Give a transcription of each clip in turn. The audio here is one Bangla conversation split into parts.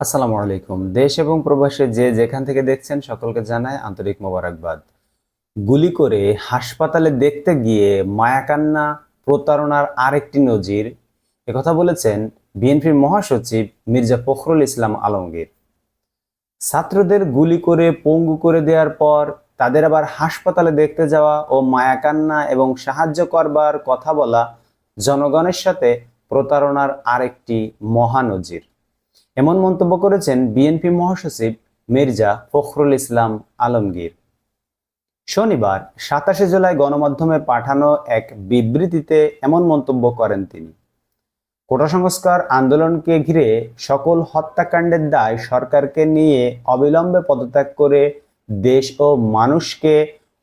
আসসালামু আলাইকুম। দেশ এবং প্রবাসে যে যেখান থেকে দেখছেন সকলকে জানায় আন্তরিক মোবারকবাদ। গুলি করে হাসপাতালে দেখতে গিয়ে মায়াকান্না প্রতারণার আরেকটি নজির। একথা বলেছেন বিএনপির মহাসচিব মির্জা ফখরুল ইসলাম আলমগীর। ছাত্রদের গুলি করে পঙ্গু করে দেওয়ার পর তাদের আবার হাসপাতালে দেখতে যাওয়া ও মায়াকান্না এবং সাহায্য করবার কথা বলা জনগণের সাথে প্রতারণার আরেকটি মহানজির। এমন মন্তব্য করেছেন বিএনপি মহাসচিব মির্জা ফখরুল ইসলাম আলমগীর। শনিবার সাতাশে জুলাই গণমাধ্যমে পাঠানো এক বিবৃতিতে এমন মন্তব্য করেন তিনি। কোটা সংস্কার আন্দোলনকে ঘিরে সকল হত্যাকাণ্ডের দায় সরকারকে নিয়ে অবিলম্বে পদত্যাগ করে দেশ ও মানুষকে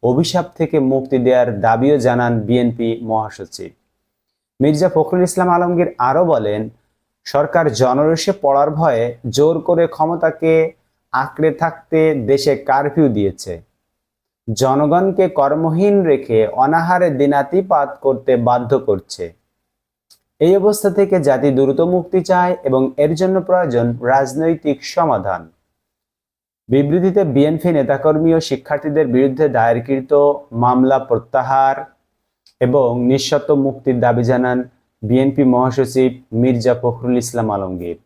অভিশাপ থেকে মুক্তি দেওয়ার দাবিও জানান বিএনপি মহাসচিব। মির্জা ফখরুল ইসলাম আলমগীর আরও বলেন সরকার জনরসে পড়ার ভয়ে জোর করে ক্ষমতাকে আঁকড়ে থাকতে দেশে কারফিউ দিয়েছে। জনগণকে কর্মহীন রেখে অনাহারে দিনাতিপাত করতে বাধ্য করছে। এই অবস্থা থেকে জাতি দ্রুত মুক্তি চায় এবং এর জন্য প্রয়োজন রাজনৈতিক সমাধান। বিবৃতিতে বিএনপি নেতাকর্মী ও শিক্ষার্থীদের বিরুদ্ধে দায়েরকৃত মামলা প্রত্যাহার এবং নিঃশর্ত মুক্তির দাবি জানান বিএনপি মহাসচিব মির্জা ফখরুল ইসলাম আলমগীর।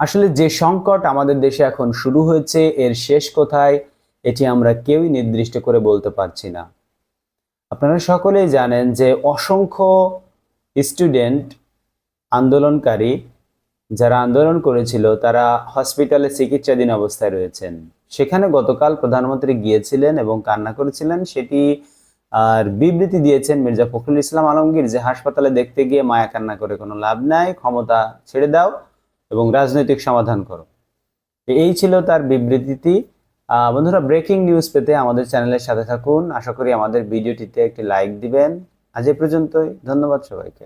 আসলে যে সংকট আমাদের দেশে এখন শুরু হয়েছে, এর শেষ কোথায়, এটি আমরা কেউই নির্দিষ্ট করে বলতে পারছি না। আপনারা সকলেই জানেন যে অসংখ্য স্টুডেন্ট আন্দোলনকারী যারা আন্দোলন করেছিল, তারা হসপিটালে চিকিৎসাধীন অবস্থায় রয়েছেন। সেখানে গতকাল প্রধানমন্ত্রী গিয়েছিলেন এবং কান্না করেছিলেন, সেটি আর বিবৃতি দিয়েছেন মির্জা ফখরুল ইসলাম আলমগীর যে হাসপাতালে দেখতে গিয়ে মায়া কান্না করে কোনো লাভ নাই, ক্ষমতা ছেড়ে দাও এবং রাজনৈতিক সমাধান করো। এই ছিল তার বিবৃতিটি। বন্ধুরা ব্রেকিং নিউজ পেতে আমাদের চ্যানেলের সাথে থাকুন। আশা করি আমাদের ভিডিওটিতে একটি লাইক দিবেন। আজ এ পর্যন্তই। ধন্যবাদ সবাইকে।